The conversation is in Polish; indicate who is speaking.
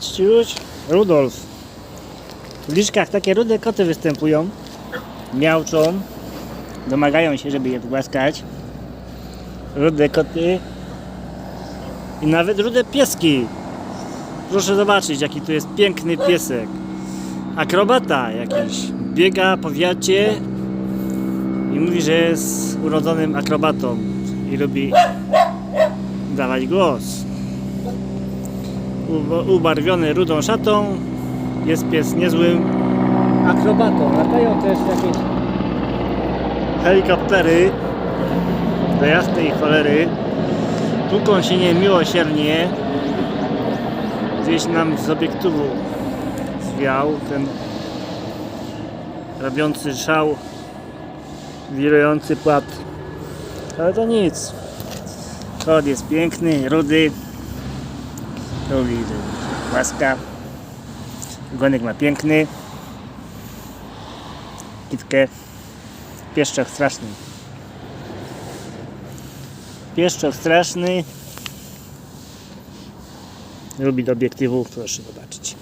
Speaker 1: Ciuć, Rudolf. W liczkach takie rude koty występują. Miauczą. Domagają się, żeby je głaskać. Rude koty. I nawet rude pieski. Proszę zobaczyć, jaki tu jest piękny piesek. Akrobata jakiś. Biega po wiacie i mówi, że jest urodzonym akrobatą i lubi dawać głos. Ubarwiony rudą szatą jest pies niezłym akrobatą. Latają też jakieś helikoptery do jasnej cholery. Tłuką się niemiłosiernie. Gdzieś nam z obiektywu zwiał ten robiący szał, wirujący płat. Ale to nic. Kot jest piękny, rudy. Lubi łaska. Gonek ma piękny. Kitkę. Pieszczok straszny. Pieszczok straszny. Lubi do obiektywu, proszę zobaczyć.